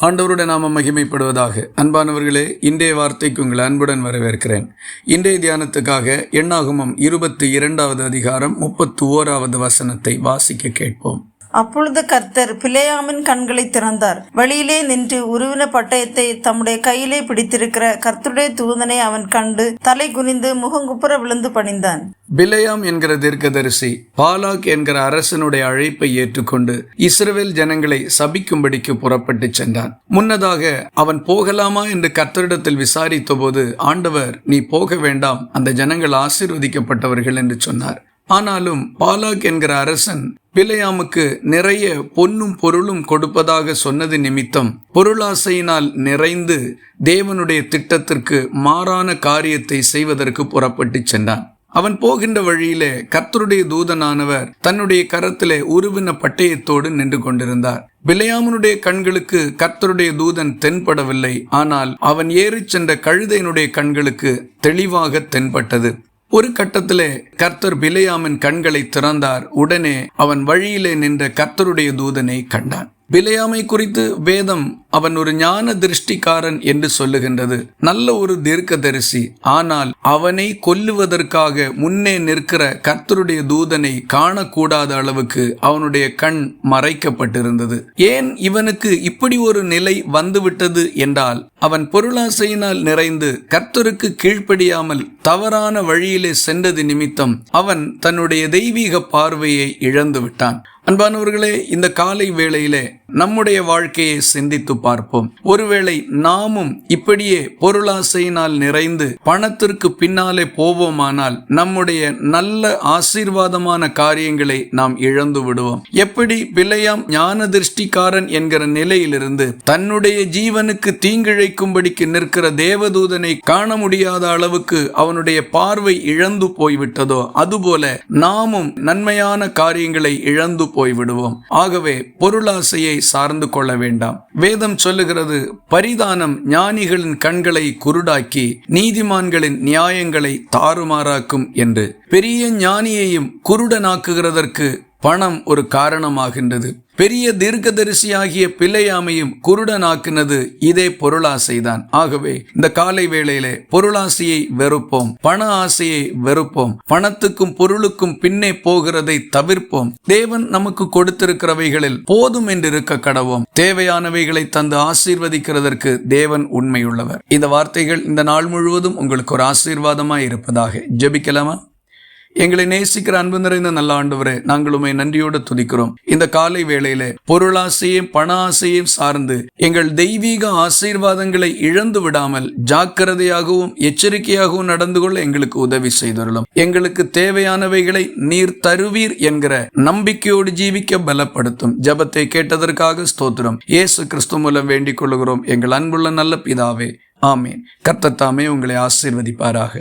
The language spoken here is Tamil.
ஆண்டவருடைய நாம மகிமைப்படுவதாக. அன்பானவர்களே இன்றைய வார்த்தைக்கு உங்கள் அன்புடன் வரவேற்கிறேன். இன்றைய தியானத்துக்காக எண்ணாகுமம் இருபத்தி இரண்டாவது அதிகாரம் முப்பத்து ஓராவது வசனத்தை வாசிக்க கேட்போம். அப்பொழுது கர்த்தர் பிளேயாமின் கண்களை திறந்தார். வழியிலே நின்று உருவின பட்டயத்தை தம்முடைய கையிலே பிடித்திருக்கிற கர்த்தருடைய தூதனை அவன் கண்டு தலை குனிந்து முகங்குப்புற விழுந்து பணிந்தான். பிலையாம் என்கிற தீர்க்கதரிசி பாலாக் என்கிற அரசனுடைய அழைப்பை ஏற்றுக்கொண்டு இஸ்ரேல் ஜனங்களை சபிக்கும்படிக்கு புறப்பட்டு சென்றான். முன்னதாக அவன் போகலாமா என்று கர்த்தரிடத்தில் விசாரித்த போது ஆண்டவர் நீ போக வேண்டாம். அந்த ஜனங்கள் ஆசீர்வதிக்கப்பட்டவர்கள் என்று சொன்னார். ஆனாலும் பாலாக் என்கிற அரசன் பிலையாமுக்கு நிறைய பொன்னும் பொருளும் கொடுப்பதாக சொன்னது நிமித்தம் பொருளாசையினால் நிறைந்து தேவனுடைய திட்டத்திற்கு மாறான காரியத்தை செய்வதற்கு புறப்பட்டு சென்றான். அவன் போகின்ற வழியிலே கர்த்தருடைய தூதனானவர் தன்னுடைய கரத்திலே உருவின பட்டயத்தோடு நின்று கொண்டிருந்தார். பிலையாமனுடைய கண்களுக்கு கர்த்தருடைய தூதன் தென்படவில்லை. ஆனால் அவன் ஏறிச் சென்ற கழுதையினுடைய கண்களுக்கு தெளிவாக தென்பட்டது. ஒரு கட்டத்திலே கர்த்தர் பிலையாமின் கண்களை திறந்தார். உடனே அவன் வழியிலே நின்ற கர்த்தருடைய தூதனை கண்டான். பிலையாமை குறித்து வேதம் அவன் ஒரு ஞான திருஷ்டிக்காரன் என்று சொல்லுகின்றது. நல்ல ஒரு தீர்க்கதரிசி. ஆனால் அவனை கொல்லுவதற்காக முன்னே நிற்கிற கர்த்தருடைய தூதனை காணக்கூடாத அளவுக்கு அவனுடைய கண் மறைக்கப்பட்டிருந்தது. ஏன் இவனுக்கு இப்படி ஒரு நிலை வந்துவிட்டது என்றால் அவன் பொருளாசையினால் நிறைந்து கர்த்தருக்கு கீழ்ப்படியாமல் தவறான வழியிலே சென்றது நிமித்தம் அவன் தன்னுடைய தெய்வீக பார்வையை இழந்து விட்டான் அன்பானவர்களே இந்த காலை வேளையிலே நம்முடைய வாழ்க்கையை சிந்தித்து பார்ப்போம். ஒருவேளை நாமும் இப்படியே பொருளாசையினால் நிறைந்து பணத்திற்கு பின்னாலே போவோமானால் நம்முடைய நல்ல ஆசீர்வாதமான காரியங்களை நாம் இழந்து விடுவோம். எப்படி பிள்ளையாம் ஞான திருஷ்டிக்காரன் என்கிற நிலையிலிருந்து தன்னுடைய ஜீவனுக்கு தீங்கிழைக்கும்படிக்கு நிற்கிற தேவதூதனை காண முடியாத அளவுக்கு அவனுடைய பார்வை இழந்து போய்விட்டதோ அதுபோல நாமும் நன்மையான காரியங்களை இழந்து போய்விடுவோம். ஆகவே பொருளாசையை சார்ந்து கொள்ள வேண்டாம். வேத வேதம் சொல்லுகிறது பரிதானம் ஞானிகளின் கண்களை குருடாக்கி நீதிமான்களின் நியாயங்களை தாறுமாறாக்கும் என்று. பெரிய ஞானியையும் குருடனாக்குகிறதற்கு பணம் ஒரு காரணமாகின்றது. பெரிய தீர்க்கதரிசியாகிய பிள்ளையாமையும் குருடனாக்குனது இதே பொருளாசைதான். ஆகவே இந்த காலை வேளையிலே பொருளாசையை வெறுப்போம் பண ஆசையை வெறுப்போம் பணத்துக்கும் பொருளுக்கும் பின்னே போகிறதை தவிர்ப்போம். தேவன் நமக்கு கொடுத்திருக்கிறவைகளில் போதும் என்று இருக்க கடவோம். தேவையானவைகளை தந்து ஆசீர்வதிக்கிறதற்கு தேவன் உண்மையுள்ளவர். இந்த வார்த்தைகள் இந்த நாள் முழுவதும் உங்களுக்கு ஒரு ஆசீர்வாதமாய் இருப்பதாக. ஜெபிக்கலாமா? எங்களை நேசிக்கிற அன்பு நிறைந்த நல்ல ஆண்டவரே நாங்கள் உண்மை நன்றியோடு துதிக்கிறோம். இந்த காலை வேளையில பொருளாசையும் பண ஆசையும் சார்ந்து எங்கள் தெய்வீக ஆசீர்வாதங்களை இழந்து விடாமல் ஜாக்கிரதையாகவும் எச்சரிக்கையாகவும் நடந்து கொள்ள எங்களுக்கு உதவி செய்துள்ளோம் எங்களுக்கு தேவையானவைகளை நீர் தருவீர் என்கிற நம்பிக்கையோடு ஜீவிக்க பலப்படுத்தும். ஜபத்தை கேட்டதற்காக ஸ்தோத்திரம். இயேசு கிறிஸ்து மூலம் வேண்டிக் கொள்கிறோம் எங்கள் அன்புள்ள நல்ல பிதாவே ஆமேன். கர்த்தத்தாமே உங்களை ஆசீர்வதிப்பாராக.